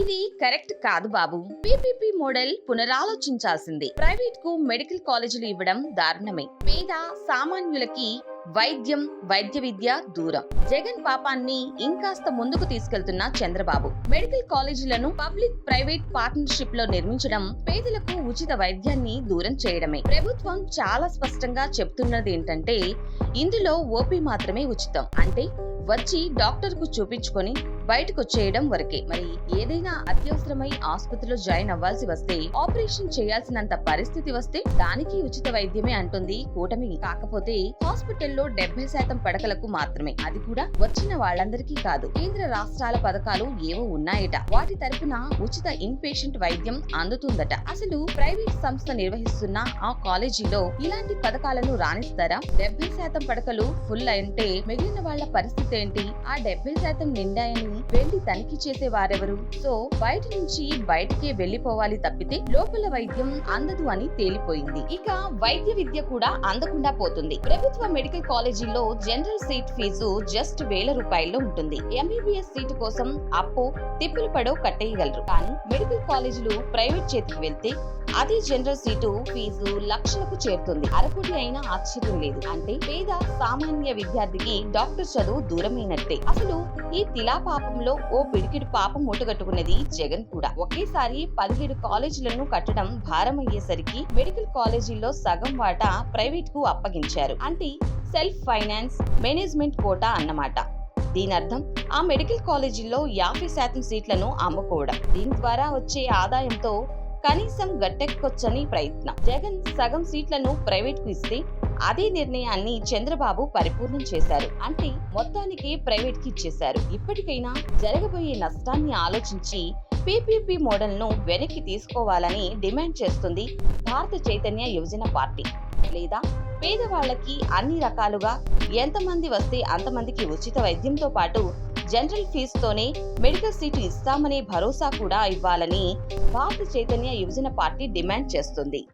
ఇది కరెక్ట్ కాదు బాబు. పీపీపీ మోడల్ పునరాలోచించాల్సింది. ప్రైవేట్కు మెడికల్ కాలేజీలు ఇవ్వడం దారుణమే. పేద సామాన్యులకి వైద్యం వైద్య విద్య దూరం. జగన్ పాపాన్ని ఇంకాస్త ముందుకు తీసుకెళ్తున్న చంద్రబాబు. మెడికల్ కాలేజీలను పబ్లిక్ ప్రైవేట్ పార్ట్నర్షిప్లో నిర్మించడం పేదలకు ఉచిత వైద్యాన్ని దూరం చేయడమే. ప్రభుత్వం చాలా స్పష్టంగా చెప్తున్నది ఏంటంటే ఇందులో ఓపీ మాత్రమే ఉచితం. అంటే వచ్చి డాక్టర్కు చూపించుకొని బయటకు వచ్చేయడం వరకే. మరి ఏదైనా అత్యవసరమై ఆసుపత్రిలో జాయిన్ అవ్వాల్సి వస్తే ఆపరేషన్ చేయాల్సినంత పరిస్థితి వస్తే దానికి ఉచిత వైద్యమే అంటుంది కూటమి. కాకపోతే హాస్పిటల్లో డెబ్బై శాతం పడకలకు మాత్రమే. అది కూడా వచ్చిన వాళ్ళందరికీ కాదు. కేంద్ర రాష్ట్రాల పథకాలు ఏవో ఉన్నాయట. వాటి తరపున ఉచిత ఇన్ పేషెంట్ వైద్యం అందుతుందట. అసలు ప్రైవేట్ సంస్థ నిర్వహిస్తున్న ఆ కాలేజీలో ఇలాంటి పథకాలను రాణిస్తారా? డెబ్బై శాతం పడకలు ఫుల్ అంటే మిగిలిన వాళ్ళ పరిస్థితి ఏంటి? ఆ డెబ్బై శాతం నిండాయని వెళ్ళి తనిఖీ చేసే వారెవరు? సో బయట నుంచి బయటికే వెళ్ళిపోవాలి తప్పితే లోపల వైద్యం అందదు అని తేలిపోయింది. ఇక వైద్య విద్య కూడా అందకుండా పోతుంది. ప్రభుత్వ మెడికల్ కాలేజీల్లో జనరల్ సీట్ ఫీజు జస్ట్ వేల రూపాయల్లో ఉంటుంది. ఎంబీబీఎస్ సీటు కోసం అప్పు తిప్పులు పడో కట్టేయగలరు. కానీ మెడికల్ కాలేజీలు ప్రైవేట్ చేతికి వెళ్తే అదే జనరల్ సీటు ఫీజు లక్షలకు చేరుతుంది. అరకుడి అయినా ఆశ్చర్యం లేదు. అంటే పేద సామాన్య విద్యార్థికి డాక్టర్ చదువు దూరమైనట్టే. అసలు ఈ తిలా పాపంలో ఓ పిడికిడు పాపం మూటగట్టుకున్నది జగన్ కూడా. ఒకేసారి పదిహేడు కాలేజీలను కట్టడం భారమయ్యేసరికి మెడికల్ కాలేజీల్లో సగం వాటా ప్రైవేట్కు అప్పగించారు. అంటే సెల్ఫ్ ఫైనాన్స్ మేనేజ్మెంట్ కోటా అన్నమాట. దీని అర్థం ఆ మెడికల్ కాలేజీల్లో యాభై శాతం సీట్లను అమ్ముకోవడం. దీని ద్వారా వచ్చే ఆదాయంతో కనీసం గట్టెక్కొచ్చని ప్రయత్నం. జగన్ సగం సీట్లను ప్రైవేట్కు ఇస్తే అదే నిర్ణయాన్ని చంద్రబాబు పరిపూర్ణం చేశారు. అంటే మొత్తానికి ప్రైవేట్కి ఇచ్చేశారు ఇప్పటికైనా జరగబోయే నష్టాన్ని ఆలోచించి పీపీపీ మోడల్ను వెనక్కి తీసుకోవాలని డిమాండ్ చేస్తుంది భారత చైతన్య యువజన పార్టీ. లేదా పేదవాళ్ళకి అన్ని రకాలుగా ఎంతమంది వస్తే అంతమందికి ఉచిత వైద్యంతో పాటు జనరల్ ఫీజుతోనే మెడికల్ సీటు ఇస్తామనే భరోసా కూడా ఇవ్వాలని భారత చైతన్య యువజన పార్టీ డిమాండ్ చేస్తుంది.